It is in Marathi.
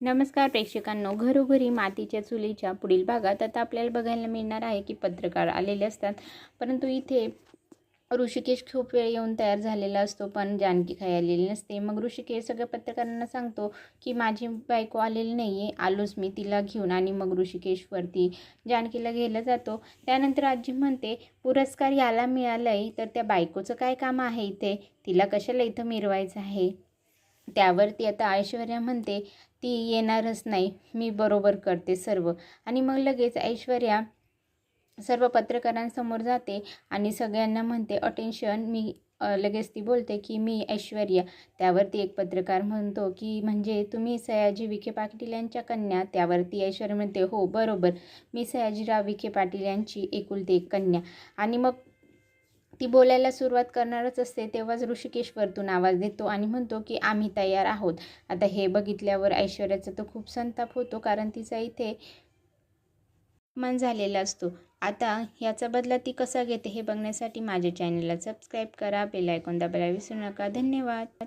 नमस्कार प्रेक्षकांनो घरोघरी मातीच्या चुलीच्या पुढील भागात आता आपल्याला बघायला मिळणार आहे की पत्रकार आलेले असतात. परंतु इथे ऋषिकेश खूप वेळ येऊन तयार झालेला असतो पण जानकी काही आलेली नसते. मग ऋषिकेश सगळ्या पत्रकारांना सांगतो की माझी बायको आलेली नाही आहे आलोच मी तिला घेऊन. आणि मग ऋषिकेशवरती जानकीला घ्यायला जातो. त्यानंतर आजी म्हणते पुरस्कार याला मिळाला आहे तर त्या बायकोचं काय काम आहे इथे? तिला कशाला इथं मिरवायचं आहे? त्यावरती आता ऐश्वर्या म्हणते ती येणारच नाही मी बरोबर करते सर्व. आणि मग लगेच ऐश्वर्या सर्व पत्रकारांसमोर जाते आणि सगळ्यांना म्हणते अटेन्शन मी लगेच ती बोलते की मी ऐश्वर्या. त्यावरती एक पत्रकार म्हणतो की म्हणजे तुम्ही सयाजी विखे पाटील यांच्या कन्या? त्यावरती ऐश्वर्या म्हणते हो बरोबर. मी सयाजीराव विखे पाटील यांची एकुलती एक कन्या. आणि मग ती बोलायला सुरुवात करणारच असते तेव्हाच ऋषिकेश वरतून आवाज देतो आणि म्हणतो की आम्ही तयार आहोत. आता हे बघितल्यावर ऐश्वर्याचा तर खूप संताप होतो कारण तिचा इथे मन झालेला असतो. आता याचा बदला ती कसा घेते हे बघण्यासाठी माझ्या चॅनलला सबस्क्राईब करा बेलायकोन दाबायला विसरू नका. धन्यवाद.